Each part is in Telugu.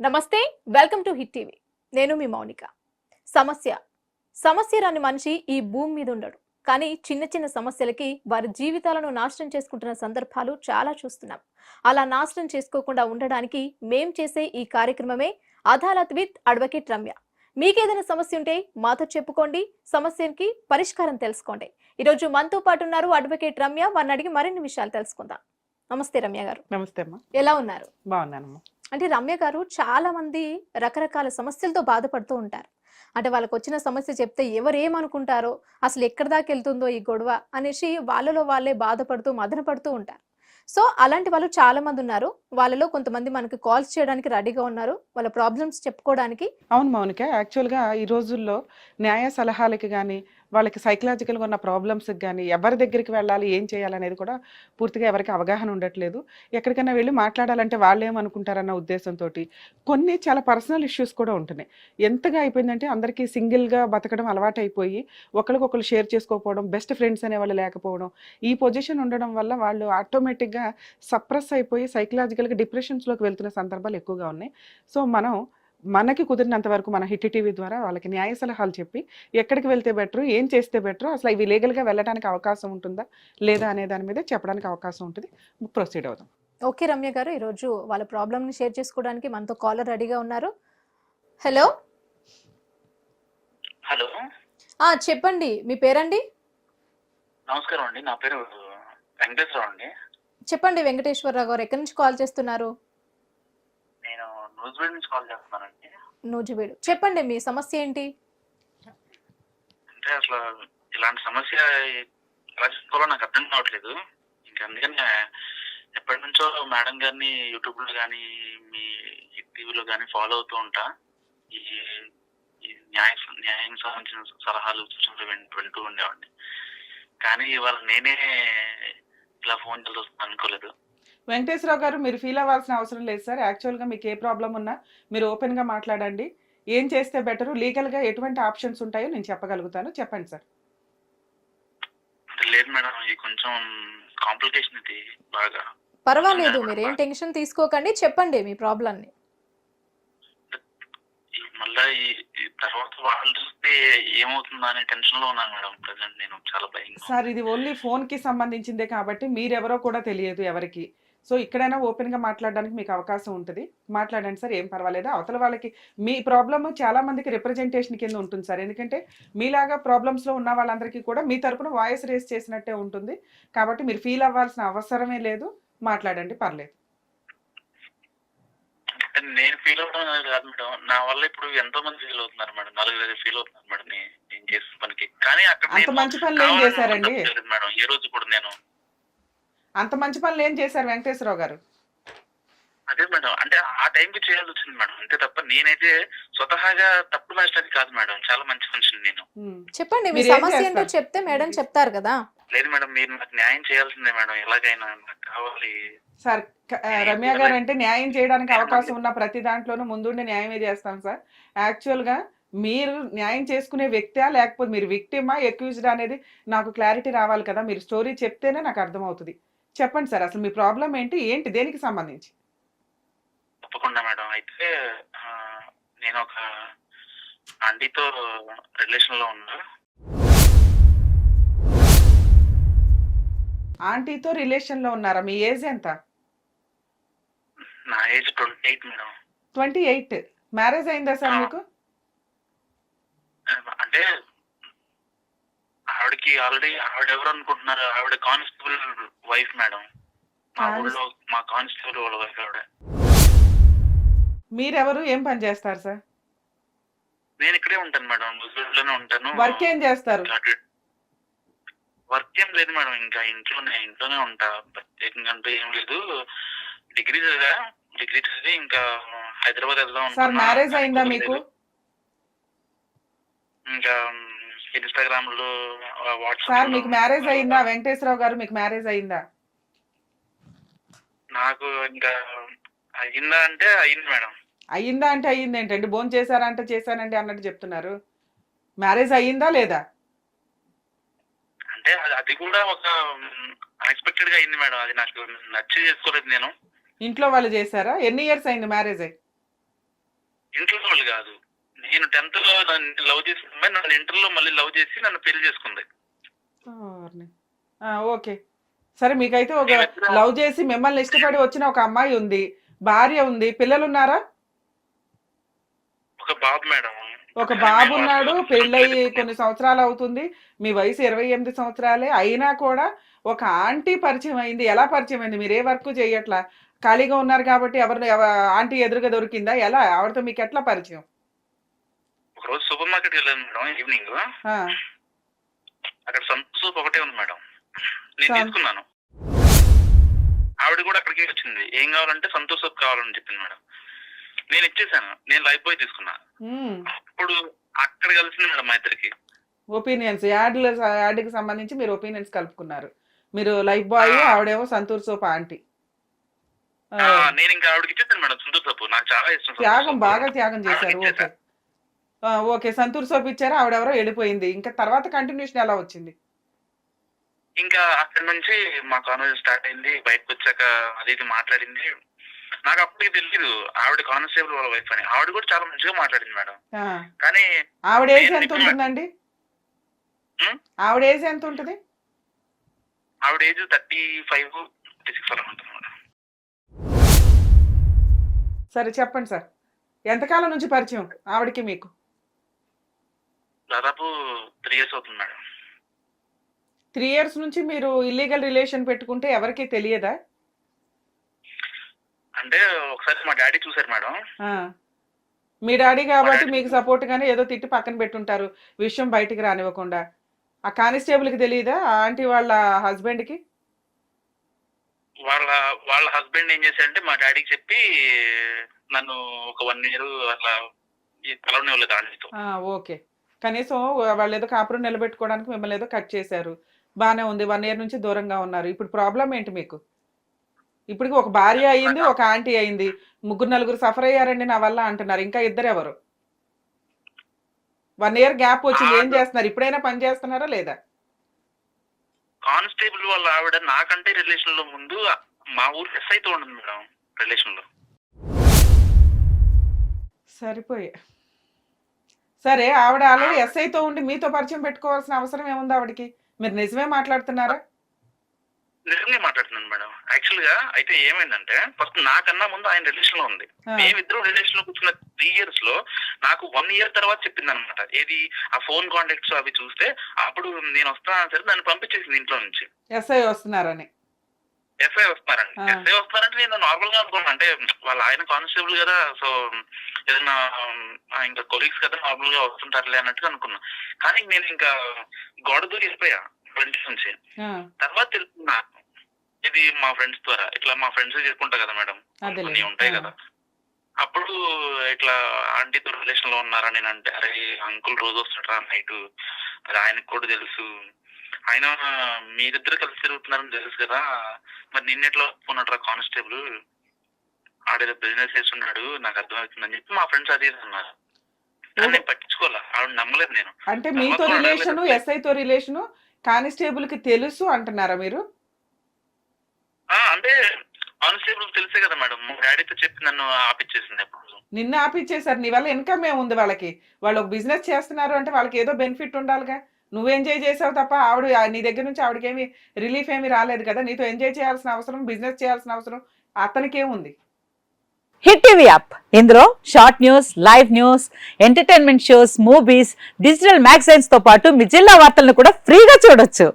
నమస్తే వెల్కమ్ టు హిట్ టీవీ. నేను మీ మౌనిక. సమస్య. సమస్య రాని మనిషి ఈ భూమి మీద ఉండడు. కానీ చిన్న చిన్న సమస్యలకి వారి జీవితాలను నాశనం చేసుకుంటున్న సందర్భాలు చాలా చూస్తున్నాం. అలా నాశనం చేసుకోకుండా ఉండడానికి మేం చేసే ఈ కార్యక్రమమే అదాలత్ విత్ అడ్వకేట్ రమ్య. మీకేదైనా సమస్య ఉంటే మాతో చెప్పుకోండి. సమస్యకి పరిష్కారం తెలుసుకోండి. ఈరోజు మనతో పాటు ఉన్నారు అడ్వకేట్ రమ్య. వారిని అడిగి మరిన్ని విషయాలు తెలుసుకుందాం. నమస్తే రమ్య గారు. నమస్తే అమ్మా. ఎలా ఉన్నారు? బాగున్నానమ్మా. అంటే రమ్య గారు చాలా మంది రకరకాల సమస్యలతో బాధపడుతూ ఉంటారు. అంటే వాళ్ళకు వచ్చిన సమస్య చెప్తే ఎవరు ఏమనుకుంటారో అసలు ఎక్కడి దాకా వెళ్తుందో ఈ గొడవ అనేసి వాళ్ళలో వాళ్ళే బాధపడుతూ మదన పడుతూ ఉంటారు. సో అలాంటి వాళ్ళు చాలా మంది ఉన్నారు. వాళ్ళలో కొంతమంది మనకి కాల్స్ చేయడానికి రెడీగా ఉన్నారు. వాళ్ళ ప్రాబ్లమ్స్ చెప్పుకోవడానికి అవును మౌనిక యాక్చువల్గా ఈ రోజుల్లో న్యాయ సలహాలకి కానీ వాళ్ళకి సైకలాజికల్గా ఉన్న ప్రాబ్లమ్స్కి కానీ ఎవరి దగ్గరికి వెళ్ళాలి ఏం చేయాలనేది కూడా పూర్తిగా ఎవరికి అవగాహన ఉండట్లేదు. ఎక్కడికైనా వెళ్ళి మాట్లాడాలంటే వాళ్ళు ఏమనుకుంటారన్న ఉద్దేశంతో కొన్ని చాలా పర్సనల్ ఇష్యూస్ కూడా ఉంటున్నాయి. ఎంతగా అయిపోయిందంటే అందరికీ సింగిల్గా బతకడం అలవాటు అయిపోయి ఒకరికొకరు షేర్ చేసుకోకపోవడం బెస్ట్ ఫ్రెండ్స్ అనేవాళ్ళు లేకపోవడం ఈ పొజిషన్ ఉండడం వల్ల వాళ్ళు ఆటోమేటిక్గా సప్రెస్ అయిపోయి సైకలాజికల్గా డిప్రెషన్స్లోకి వెళ్తున్న సందర్భాలు ఎక్కువగా ఉన్నాయి. సో మనం మనకి కుదిరినంత వరకు మన హిట్ టీవీ ద్వారా వాళ్ళకి న్యాయ సలహాలు చెప్పి ఎక్కడికి వెళ్తే బెటర్ ఏం చేస్తే బెటర్ అసలు ఇవి లీగల్గా వెళ్ళడానికి అవకాశం ఉంటుందా లేదా అనే దాని మీద చెప్పడానికి అవకాశం ఉంటుంది. ప్రొసీడ్ అవుదాం. ఓకే రమ్య గారు ఈరోజు వాళ్ళ ప్రాబ్లమ్ని షేర్ చేసుకోవడానికి మనతో కాలర్ రెడీగా ఉన్నారు. హలో హలో ఆ చెప్పండి. మీ పేరండి? నమస్కారం అండి. నా పేరు వెంకటేశ్వరరావు అండి. చెప్పండి వెంకటేశ్వరరావు గారు ఎక్కడి నుంచి కాల్ చేస్తున్నారు? న్యూజిలాండ్ నుంచి కాల్ చేస్తున్నానండి నూజివీడు చెప్పండి మీ సమస్య ఏంటి? అంటే అసలు ఇలాంటి సమస్య ఎలా చేసుకోవాలో నాకు అర్థం కావట్లేదు. ఇంకా అందుకని ఎప్పటి నుంచో మేడం గారిని యూట్యూబ్లో కానీ మీ టీవీలో కానీ ఫాలో అవుతూ ఉంటా. ఈ న్యాయ న్యాయానికి సంబంధించిన సలహాలు సూచనలు వింటూ ఉండేవాడిని. కానీ ఇవాళ నేనే ఇలా ఫోన్ చేసి వస్తుంది అనుకోలేదు. వెంకటేశ్వరరావు గారు మీరు ఫీల్ అవ్వాల్సిన అవసరం లేదు సార్. యాక్చువల్గా మీకు ఏ ప్రాబ్లం ఉన్నా మీరు ఓపెన్గా మాట్లాడండి. ఏం చేస్తే బెటరు లీగల్గా ఎటువంటి ఆప్షన్స్ ఉంటాయో నేను చెప్పగలుగుతాను. చెప్పండి సార్. లేదు మేడం ఇది కొంచెం కాంప్లికేషన్ ఇది బాగా. పర్వాలేదు మీరు ఏం టెన్షన్ తీసుకోకండి. చెప్పండి మీ ప్రాబ్లంని మళ్ళా ఈ ఈ తర్వాత వాళ్ళు చూస్తే ఏమవుతుందా అనే టెన్షన్లో ఉన్నాను మేడం ప్రజెంట్ నేను. చాలా భయంగా సార్ ఇది ఓన్లీ ఫోన్కి సంబంధించిందే కాబట్టి మీరెవరో కూడా తెలియదు ఎవరికి. సో ఇక్కడైనా ఓపెన్గా మాట్లాడడానికి మీకు అవకాశం ఉంటుంది. మాట్లాడండి సార్ ఏం పర్వాలేదు. అవతల వాళ్ళకి మీ ప్రాబ్లమ్ చాలా మందికి రిప్రజెంటేషన్ కింద ఉంటుంది సార్. ఎందుకంటే మీలాగా ప్రాబ్లమ్స్లో ఉన్న వాళ్ళందరికీ కూడా మీ తరపున వాయిస్ రేస్ చేసినట్టే ఉంటుంది. కాబట్టి మీరు ఫీల్ అవ్వాల్సిన అవసరమే లేదు. మాట్లాడండి పర్లేదు. నేను ఫీల్ అవడం కాదు మేడం. నా వల్ల ఇప్పుడు ఎంతో మంది ఫీల్ అవుతున్నారు మేడం. నలుగురు ఫీల్ అవుతున్నారు మేడం. నేను చేసిన పనికి. కానీ అక్కడ మంచి పనులు ఏం చేశారండి? మేడం. ఏ రోజు కూడా నేను అంత మంచి పనులు ఏం చేశారు వెంకటేశ్వరరావు గారు? అదే మేడం అంటే ఆ టైంకి చేయాల్సి వచ్చింది మేడం. అంతే తప్ప నేనైతే స్వతహాగా తప్పు మాస్టర్ కాదు మేడం. చాలా మంచి మనిషిని నేను. చెప్పండి మీ సమస్య ఏంటో? చెప్తే మేడం చెప్తారు కదా. లేదు మేడం మీరు నాకు న్యాయం చేయాల్సిందే మేడం. ఎలాగైనా నాకు కావాలి. సార్ రమ్య గారు అంటే న్యాయం చేయడానికి అవకాశం ఉన్న ప్రతి దాంట్లోనూ ముందుండి న్యాయమే చేస్తాం సార్. యాక్చువల్గా మీరు న్యాయం చేసుకునే వ్యక్తా లేకపోతే మీరు విక్టిమా ఎక్యూజ్డ్ అనేది నాకు క్లారిటీ రావాలి కదా. మీరు స్టోరీ చెప్తేనే నాకు అర్థమవుతుంది. చెప్పండి సార్ అసలు మీ ప్రాబ్లం ఏంటి? ఏంటి? దేనికి సంబంధించి? తప్పకుండా మేడం. అయితే నేను ఒక ఆంటీతో రిలేషన్లో ఉన్నా. ఆంటీతో రిలేషన్లో ఉన్నారా? మీ ఏజ్ ఎంత? నా age twenty eight madam. Twenty eight. Marriage అయిందా సార్ మీకు? అంటే ఆవిడకి ఆల్రెడీ ఆవిడ ఎవరు అనుకుంటున్నారు? ఆవిడ కానిస్టేబుల్ వైఫ్ మేడం మా ఊళ్ళో మా కానిస్టేబుల్ వాళ్ళ వైఫ్ ఆవిడ. మీరెవరు? ఏం పని చేస్తారు సార్? నేను ఇక్కడే ఉంటాను మేడం లోనే ఉంటాను. వర్క్ ఏం చేస్తారు? వర్క్ ఏం లేదు మేడం ఇంకా ఇంట్లోనే ఇంట్లోనే ఉంటా. ప్రత్యేకంగా అంటూ ఏం లేదు. డిగ్రీ చదివా. డిగ్రీ చదివి ఇంకా హైదరాబాద్ వెళ్దాం సార్. మ్యారేజ్ అయిందా మీకు. ఇంకా ఇన్స్టాగ్రామ్లో సార్ మీకు మ్యారేజ్ అయిందా? వెంకటేశ్వరరావు గారు మీకు మ్యారేజ్ అయిందా? నాకు ఇంకా అయిందా అంటే అయింది మేడం. అయ్యిందా అంటే అయ్యింది ఏంటండి భోజనం చేశారా అంటే చేశానండి అన్నట్టు చెప్తున్నారు. మ్యారేజ్ అయ్యిందా లేదా? అంటే అది- అది కూడా ఒక అన్ఎక్స్పెక్టెడ్గా అయింది మేడం. అది నాకు నచ్చి చేసుకోలేదు నేను. ఇంట్లో వాళ్ళు చేశారా? ఎన్ని ఇయర్స్ అయింది మ్యారేజ్ అయ్యి ఇంట్లో వాళ్ళు కాదు. నేను టెన్త్లో లవ్ చేసిన అమ్మాయి నన్ను ఇంటర్లో మళ్ళీ లవ్ చేసి నన్ను పెళ్ళి చేసుకుంది. ఓకే. సరే మీకైతే ఒక లవ్ చేసి మిమ్మల్ని ఇష్టపడి వచ్చిన ఒక అమ్మాయి ఉంది భార్య ఉంది పిల్లలు ఉన్నారా ఒక బాబు మేడం. ఒక బాబు ఉన్నాడు పెళ్ళయి కొన్ని సంవత్సరాలు అవుతుంది మీ వయసు ఇరవై ఎనిమిది సంవత్సరాలే అయినా కూడా ఒక ఆంటీ పరిచయం అయింది. ఎలా పరిచయం అయింది? మీరు ఏ వర్క్ చేయట్లా? ఖాళీగా ఉన్నారు కాబట్టి ఎవరు ఎవ- ఆంటీ ఎదురుగా దొరికిందా? ఎలా? ఆవిడతో మీకు ఎట్లా పరిచయం? ఒక రోజు సూపర్ మార్కెట్ వెళ్ళాను మేడం ఈవినింగ్. అక్కడ సంతోష్ సూప్ ఒకటే ఉంది మేడం. నేను తీసుకున్నాను. ఆవిడ కూడా అక్కడికి వచ్చింది. ఏం కావాలంటే సంతోష్ సూప్ కావాలని చెప్పింది మేడం. నేను ఇచ్చేసాను. నేను లైఫ్ బాయ్ తీసుకున్నా. అప్పుడు అక్కడ కలిసింది మేడం మా ఇద్దరికి. ఒపీనియన్స్ యాడ్ల యాడ్కి సంబంధించి మీరు ఒపీనియన్స్ కలుపుకున్నారు. మీరు లైఫ్ బాయ్. ఆవిడేమో సంతూర్ సోప్ ఆంటీ. నేను ఇంకా ఆవిడకి ఇచ్చేసాను మేడం సంతోష్ సూప్. నాకు చాలా ఇష్టం సంతూర్ త్యాగం. బాగా త్యాగం చేశారు. ఓకే. ఓకే సంతూర్ సోప్ ఇచ్చారు? ఆవిడెవరో వెళ్ళిపోయింది. ఇంకా తర్వాత కంటిన్యూషన్ ఎలా వచ్చింది? ఇంకా అక్కడి నుంచి మా కాన్వర్జేషన్ స్టార్ట్ అయింది. బయటకు వచ్చాక అది ఇది మాట్లాడింది. నాకు అప్పటికి తెలియదు ఆవిడ కానిస్టేబుల్ వాళ్ళ వైఫ్ అని. ఆవిడ కూడా చాలా మంచిగా మాట్లాడింది మేడం. కానీ ఆవిడ ఏజ్ ఎంత ఉంటుందండి? ఆవిడ ఏజ్ ఎంత ఉంటుంది? ఆవిడ age thirty five thirty six అలా ఉంటుంది మేడం. సరే చెప్పండి సార్. ఎంతకాలం నుంచి పరిచయం ఆవిడకి మీకు? దాదాపు త్రీ ఇయర్స్ అవుతుంది మేడం. త్రీ ఇయర్స్ నుంచి మీరు ఇల్లీగల్ రిలేషన్ పెట్టుకుంటే ఎవరికీ తెలియదా? అంటే ఒకసారి మా డాడీ చూసారు మేడం. మీ డాడీ కాబట్టి మీకు సపోర్ట్ గానే ఏదో తిట్టి పక్కన పెట్టుంటారు విషయం బయటికి రానివ్వకుండా. ఆ కానిస్టేబుల్కి తెలియదా? ఆంటీ వాళ్ళ హస్బెండ్కి? వాళ్ళ వాళ్ళ హస్బెండ్ ఏం చేశారంటే మా డాడీకి చెప్పి నన్ను ఒక వన్ ఇయర్ అట్లా ఓకే. కనీసం వాళ్ళు ఏదో కాపురం నిలబెట్టుకోవడానికి మిమ్మల్ని ఏదో కట్ చేశారు. బానే ఉంది వన్ ఇయర్ నుంచి దూరంగా ఉన్నారు. ఇప్పుడు ప్రాబ్లం ఏంటి మీకు? ఇప్పటికి ఒక భార్య అయింది ఒక ఆంటీ అయింది ముగ్గురు నలుగురు సఫర్ అయ్యారండి నా వల్ల అంటున్నారు. ఇంకా ఇద్దరు ఎవరు వన్ ఇయర్ గ్యాప్ వచ్చింది. ఏం చేస్తున్నారు? ఇప్పుడైనా పని చేస్తున్నారా లేదా? కానిస్టేబుల్ వాళ్ళ ఆవిడ నాకంటే రిలేషన్లో ముందు మా ఊరు ఎస్ఐ తో ఉండదు మేడం రిలేషన్లో. సరిపోయే. సరే ఆవిడ ఆల్రెడీ ఎస్ఐతో ఉండి మీతో పరిచయం పెట్టుకోవాల్సిన అవసరం ఏముంది ఆవిడకి? మీరు నిజమే మాట్లాడుతున్నారా? నిజంగా మాట్లాడుతున్నాను మేడం. యాక్చువల్గా అయితే ఏమైందంటే ఫస్ట్ నాకన్నా ముందు ఆయన రిలేషన్లో ఉంది. మేమిద్దరం రిలేషన్లో కూర్చున్న త్రీ ఇయర్స్లో నాకు వన్ ఇయర్ తర్వాత చెప్పింది అనమాట ఏది? ఆ ఫోన్ కాంటాక్ట్స్ అవి చూస్తే అప్పుడు నేను వస్తాను సరే నన్ను పంపించేసింది ఇంట్లో నుంచి. ఎస్ఐ వస్తున్నారని. ఎస్ఐ వస్తున్నారండి. ఎస్ఐ వస్తున్నారంటే నేను నార్మల్గా అనుకున్నాను అంటే వాళ్ళ ఆయన కానిస్టేబుల్ కదా సో ఏదైనా ఇంకా కొలీగ్స్ కదా నార్మల్గా వస్తుంటారులే అన్నట్టుగా అనుకున్నా. కానీ నేను ఇంకా గోడ దూరి వెళ్ళిపోయా ఫ్రెండ్స్ నుంచి తర్వాత తెలుసుకున్నా ఇది మా ఫ్రెండ్స్ ద్వారా. ఇట్లా మా ఫ్రెండ్స్ చేసుకుంటా కదా మేడం. కొన్ని ఉంటాయి. కదా. అప్పుడు ఇట్లా ఆంటీతో రిలేషన్లో ఉన్నారా? నేను అంటే అరే అంకుల్ రోజు వస్తాడా నైట్. అది ఆయనకు కూడా తెలుసు. ఆయన మీరిద్దరు కలిసి తిరుగుతున్నారని తెలుసు కదా. మరి నిన్నెట్లా ఒప్పుకున్నట్రా కానిస్టేబుల్? ఆడేదో బిజినెస్ చేస్తున్నాడు నాకు అర్థమవుతుందని చెప్పి మా ఫ్రెండ్స్ అది అన్నారు. నేను పట్టించుకోవాలా ఆవిడ నమ్మలేదు నేను. అంటే మీతో రిలేషను. ఎస్ఐతో రిలేషను కానిస్టేబుల్కి తెలుసు అంటున్నారా మీరు? ఆ, అంటే కానిస్టేబుల్ తెలుసే కదా మేడం. డాడీతో చెప్పి నన్ను ఆపిచ్చేసింది ఎప్పుడు. నిన్న ఆపిచ్చేసారు నీ వల్ల ఇన్కమ్ ఏముంది వాళ్ళకి. వాళ్ళు ఒక బిజినెస్ చేస్తున్నారు అంటే వాళ్ళకి ఏదో బెనిఫిట్ ఉండాలిగా. నువ్వు ఎంజాయ్ చేసావు తప్ప ఆవిడ నీ దగ్గర నుంచి ఆవిడకేమి రిలీఫ్ ఏమీ రాలేదు కదా. నీతో ఎంజాయ్ చేయాల్సిన అవసరం బిజినెస్ చేయాల్సిన అవసరం అతనికేముంది హిట్ టీవీ యాప్. ఇందులో short news live news entertainment shows movies digital మ్యాగజైన్స్తో పాటు మీ జిల్లా వార్తలను కూడా ఫ్రీగా చూడొచ్చు.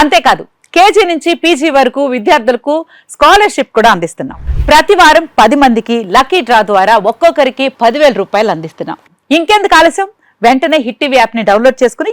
అంతేకాదు కేజీ నుంచి పీజీ వరకు విద్యార్థులకు స్కాలర్షిప్ కూడా అందిస్తున్నాం. ప్రతి వారం పది మందికి లక్కీ డ్రా ద్వారా ఒక్కొక్కరికి పదివేల రూపాయలు అందిస్తున్నాం. ఇంకెందుకు ఆలస్యం? వెంటనే హిట్ టీవీ యాప్ని డౌన్లోడ్ చేసుకుని